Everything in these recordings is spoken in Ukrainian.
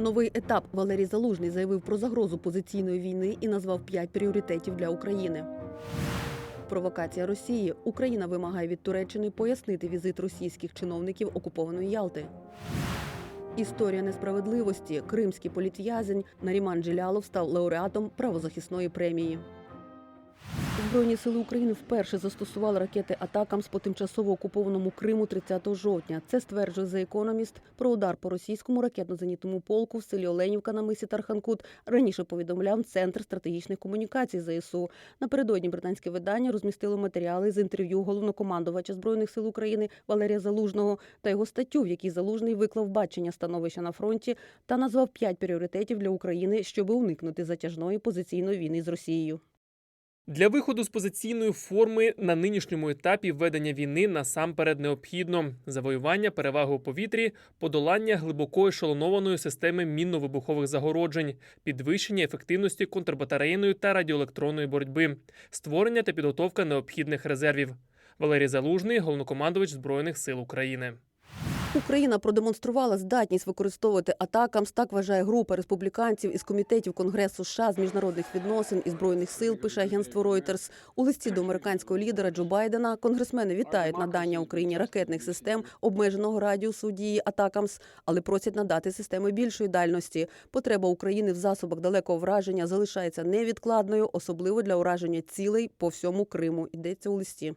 Новий етап Валерій Залужний заявив про загрозу позиційної війни і назвав п'ять пріоритетів для України. Провокація Росії. Україна вимагає від Туреччини пояснити візит російських чиновників окупованої Ялти. Історія несправедливості. Кримський політв'язень Наріман Джилялов став лауреатом правозахисної премії. Збройні сили України вперше застосували ракети атакам з по тимчасово окупованому Криму 30 жовтня. Це стверджує The Economist. Про удар по російському ракетно-зенітному полку в селі Оленівка на мисі Тарханкут раніше повідомляв Центр стратегічних комунікацій ЗСУ. Напередодні британське видання розмістило матеріали з інтерв'ю головнокомандувача збройних сил України Валерія Залужного та його статтю, в якій Залужний виклав бачення становища на фронті та назвав п'ять пріоритетів для України, щоб уникнути затяжної позиційної війни з Росією. Для виходу з позиційної форми на нинішньому етапі ведення війни насамперед необхідно завоювання переваги у повітрі, подолання глибоко ешелонованої системи мінно-вибухових загороджень, підвищення ефективності контрбатарейної та радіоелектронної боротьби, створення та підготовка необхідних резервів. Валерій Залужний, головнокомандувач збройних сил України. Україна продемонструвала здатність використовувати атакам. Так вважає група республіканців із комітетів Конгресу США з міжнародних відносин і збройних сил. Пише агентство Reuters. У листі до американського лідера Джо Байдена конгресмени вітають надання Україні ракетних систем обмеженого радіусу дії атакамс, але просять надати системи більшої дальності. Потреба України в засобах далекого враження залишається невідкладною, особливо для ураження цілей по всьому Криму. Йдеться у листі.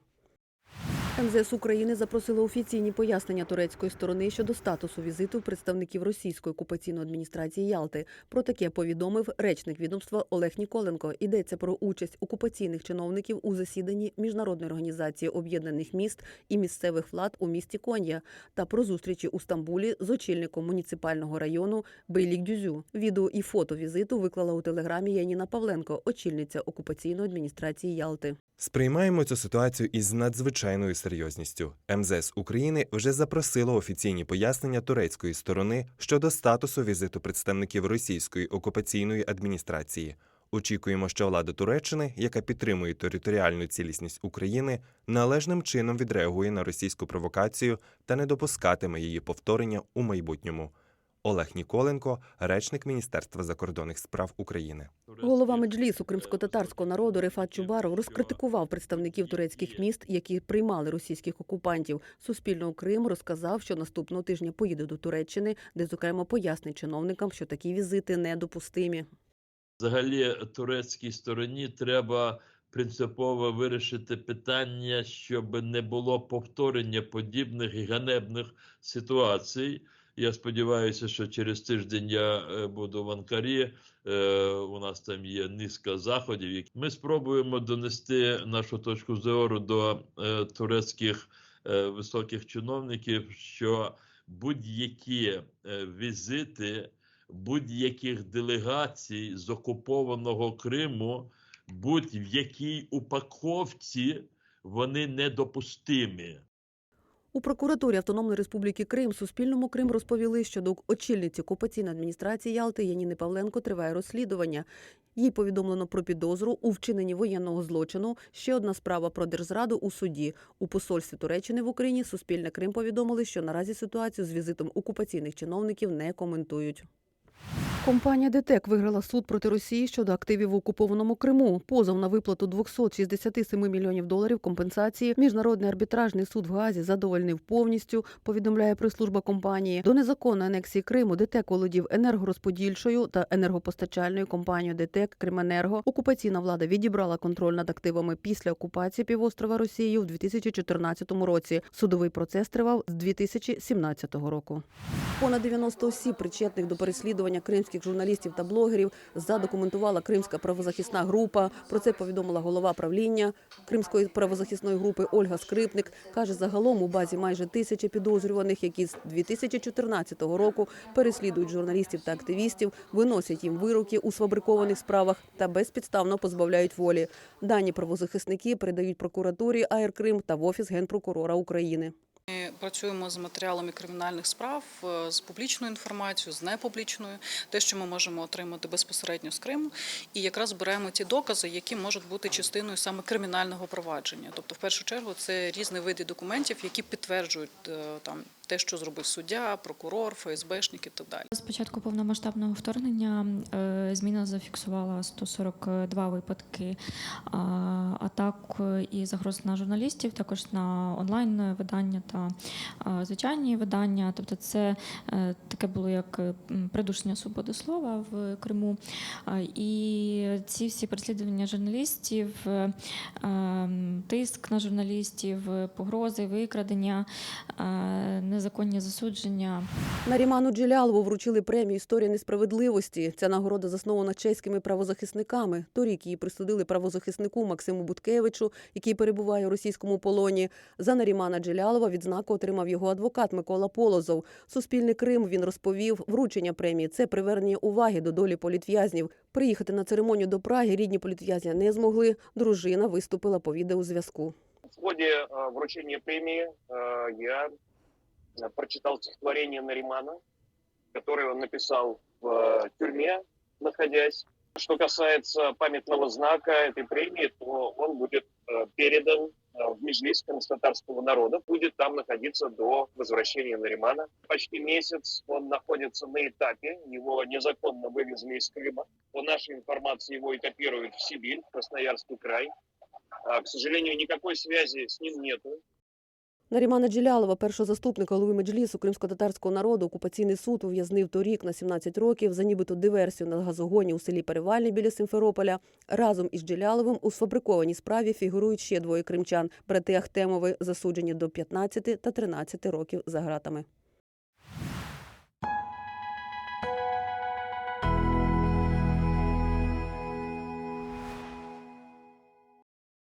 МЗС України запросило офіційні пояснення турецької сторони щодо статусу візиту представників російської окупаційної адміністрації Ялти. Про таке повідомив речник відомства Олег Ніколенко. Йдеться про участь окупаційних чиновників у засіданні міжнародної організації об'єднаних міст і місцевих влад у місті Кон'я та про зустрічі у Стамбулі з очільником муніципального району Бейлік Дюзю. Відео і фото візиту виклала у телеграмі Яніна Павленко, очільниця окупаційної адміністрації Ялти. Сприймаємо цю ситуацію із надзвичайною серйозністю. МЗС України вже запросило офіційні пояснення турецької сторони щодо статусу візиту представників російської окупаційної адміністрації. Очікуємо, що влада Туреччини, яка підтримує територіальну цілісність України, належним чином відреагує на російську провокацію та не допускатиме її повторення у майбутньому. Олег Ніколенко, речник Міністерства закордонних справ України. Голова меджлісу кримсько-татарського народу Рефат Чубаров розкритикував представників турецьких міст, які приймали російських окупантів. Суспільного Крим розказав, що наступного тижня поїде до Туреччини, де зокрема пояснить чиновникам, що такі візити недопустимі. Взагалі, турецькій стороні треба принципово вирішити питання, щоб не було повторення подібних ганебних ситуацій. Я сподіваюся, що через тиждень я е, буду в Анкарі. Е, У нас там є низка заходів. Ми спробуємо донести нашу точку зору до е, турецьких високих чиновників, що будь-які візити будь-яких делегацій з окупованого Криму, будь в якій упаковці вони недопустимі. У прокуратурі Автономної Республіки Крим Суспільному Крим розповіли, що до очільниці окупаційної адміністрації Ялти Яніни Павленко триває розслідування. Їй повідомлено про підозру у вчиненні воєнного злочину. Ще одна справа про держзраду у суді. У посольстві Туреччини в Україні Суспільне Крим повідомили, що наразі ситуацію з візитом окупаційних чиновників не коментують. Компанія ДТЕК виграла суд проти Росії щодо активів в окупованому Криму. Позов на виплату 267 мільйонів доларів компенсації. Міжнародний арбітражний суд в Газі задовольнив повністю. Повідомляє прес-служба компанії. До незаконної анексії Криму ДТЕК володів енергорозподільчою та енергопостачальною компанією ДТЕК Крименерго. Окупаційна влада відібрала контроль над активами після окупації півострова Росією в 2014 році. Судовий процес тривав з 2017 року. Понад 90 осіб, причетних до переслідування кримських журналістів та блогерів, задокументувала Кримська правозахисна група. Про це повідомила голова правління Кримської правозахисної групи Ольга Скрипник. Каже, загалом у базі майже тисячі підозрюваних, які з 2014 року переслідують журналістів та активістів, виносять їм вироки у сфабрикованих справах та безпідставно позбавляють волі. Дані правозахисники передають прокуратурі АР Крим та в офіс генпрокурора України. Ми працюємо з матеріалами кримінальних справ, е, з публічною інформацією, з непублічною, те, що ми можемо отримати безпосередньо з Криму, і якраз беремо ті докази, які можуть бути частиною саме кримінального провадження. Тобто, в першу чергу, це різні види документів, які підтверджують е, там те, що зробив суддя, прокурор, ФСБшник і так далі. З початку повномасштабного вторгнення е, зміна зафіксувала 142 випадки атак і загроз на журналістів, також на онлайн видання та звичайні видання. Тобто, це е, таке було як е, придушення свободи слова в Криму. І ці всі переслідування журналістів, е, ем, тиск на журналістів, погрози, викрадення, е, незаконні засудження. Наріману Джелялову вручили премію Історія несправедливості. Ця нагорода заснована чеськими правозахисниками. Торік її присудили правозахиснику Максиму Буткевичу, який перебуває у російському полоні. За Нарімана Джелялова відзнаку отримав його адвокат Микола Полозов. Суспільний Крим він розповів. Вручення премії це привернення уваги до долі політв'язнів. Приїхати на церемонію до Праги рідні політв'язня не змогли. Дружина виступила по відеозв'язку. В ходе э, вручения премии э, я э, прочитал стихотворение Наримана, которое он написал в э, тюрьме, находясь. Что касается памятного знака этой премии, то он будет э, передан э, в Межлис Константарского народа, будет там находиться до возвращения Наримана. Почти месяц он находится на этапе, его незаконно вывезли из Крыма. По нашей информации, его этапируют в Сибирь, в Красноярский край. А, К сожалению, никакой связи с ним нету. Нарімана Джелялова, першого заступника голови Меджлісу кримсько-татарського народу, окупаційний суд ув'язнив торік на 17 років за нібито диверсію на газогоні у селі Перевальне біля Симферополя. Разом із Джеляловим у сфабрикованій справі фігурують ще двоє кримчан – брати Ахтемови, засуджені до 15 та 13 років за ґратами.